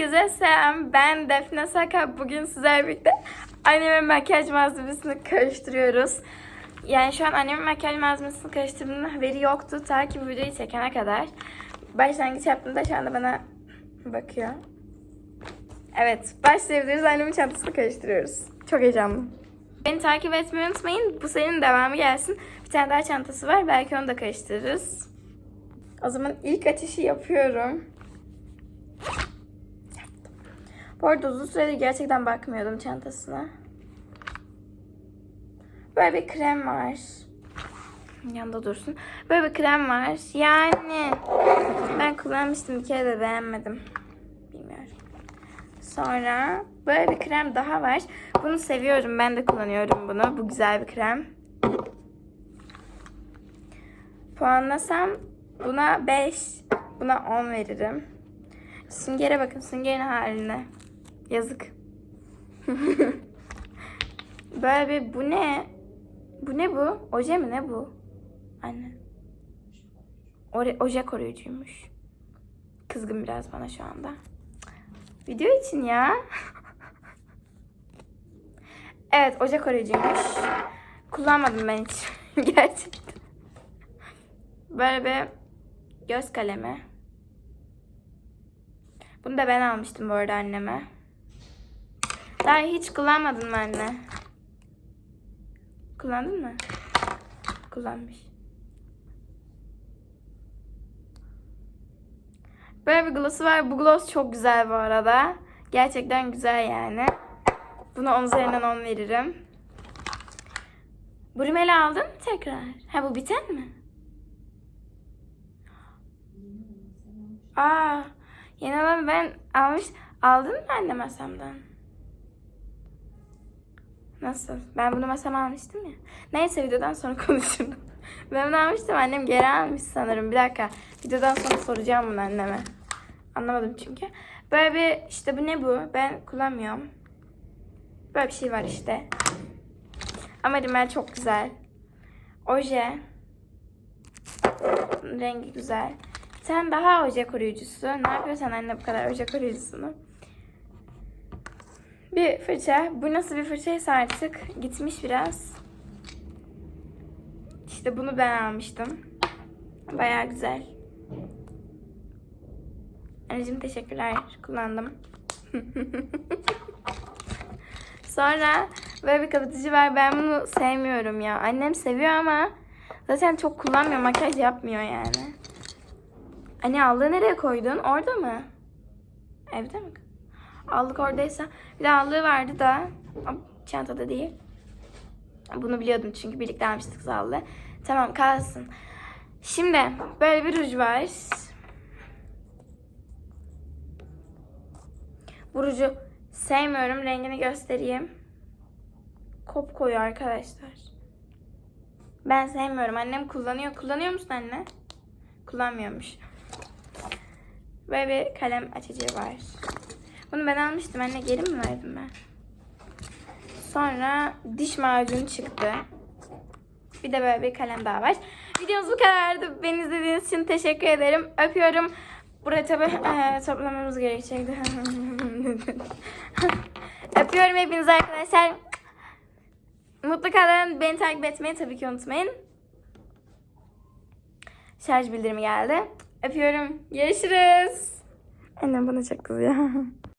Herkese selam. Ben Defne Saka. Bugün sizlerle birlikte annemin makyaj malzemesini karıştırıyoruz. Yani şu an annemin makyaj malzemesini karıştırdığının haberi yoktu. Ta ki bu videoyu çekene kadar. Başlangıç yaptığımda şu anda bana bakıyor. Evet, başlayabiliriz. Annemin çantasını karıştırıyoruz. Çok heyecanlı. Beni takip etmeyi unutmayın. Bu serinin devamı gelsin. Bir tane daha çantası var. Belki onu da karıştırırız. O zaman ilk ateşi yapıyorum. Bu arada uzun süredir gerçekten bakmıyordum çantasına. Böyle bir krem var. Yanında dursun. Böyle bir krem var. Yani ben kullanmıştım bir kere de beğenmedim. Bilmiyorum. Sonra böyle bir krem daha var. Bunu seviyorum. Ben de kullanıyorum bunu. Bu güzel bir krem. Puanlasam buna 5, buna 10 veririm. Süngere bakın, süngerin haline. Yazık. Böyle bir bu ne? Bu ne bu? Oje mi ne bu? Anne. Oje koruyucuymuş. Kızgın biraz bana şu anda. Video için ya. evet oje koruyucuymuş. Kullanmadım ben hiç. Gerçekten. Böyle bir göz kalemi. Bunu da ben almıştım bu arada anneme. Daha hiç kullanmadın mı anne? Kullandın mı? Kullanmış. Böyle bir gloss'u var. Bu gloss çok güzel bu arada. Gerçekten güzel yani. Buna 10 üzerinden 10 veririm. Bu rimeli aldın mı tekrar? Ha bu biten mi? Aa, yeni alanı ben almış. Aldın mı anne masamdan? Nasıl? Ben bunu masama almıştım ya. Neyse videodan sonra konuşurum. Ben bunu almıştım annem geri almış sanırım. Bir dakika. Videodan sonra soracağım bunu anneme. Anlamadım çünkü. Böyle bir işte bu ne bu? Ben kullanmıyorum. Böyle bir şey var işte. Ama rimel çok güzel. Oje. Rengi güzel. Tane daha oje koruyucusu. Ne yapıyorsun anne bu kadar oje koruyucusunu? Bir fırça. Bu nasıl bir fırçaysa artık gitmiş biraz. İşte bunu ben almıştım. Baya güzel. Anneciğim teşekkürler. Kullandım. Sonra böyle bir kapatıcı var. Ben bunu sevmiyorum ya. Annem seviyor ama zaten çok kullanmıyor. Makyaj yapmıyor yani. Anne aldığı nereye koydun? Orada mı? Evde mi? Aldık oradaysa. Bir de aldığı vardı da çantada değil. Bunu biliyordum çünkü birlikte almıştık zallı. Tamam kalsın. Şimdi böyle bir ruj var. Bu ruju sevmiyorum. Rengini göstereyim. Kop koyu arkadaşlar. Ben sevmiyorum. Annem kullanıyor. Kullanıyor musun anne? Kullanmıyormuş. Böyle bir kalem açıcı var. Bunu ben almıştım. Anne geri mi verdim ben? Sonra diş macunu çıktı. Bir de böyle bir kalem daha var. Videomuz bu kadardı. Beni izlediğiniz için teşekkür ederim. Öpüyorum. Buraya tabi e, toplamamız gerekecekti. Öpüyorum hepinizi arkadaşlar. Mutlu kalın. Beni takip etmeyi tabii ki unutmayın. Şarj bildirimi geldi. Öpüyorum. Görüşürüz. Annem bana çok kızıyor.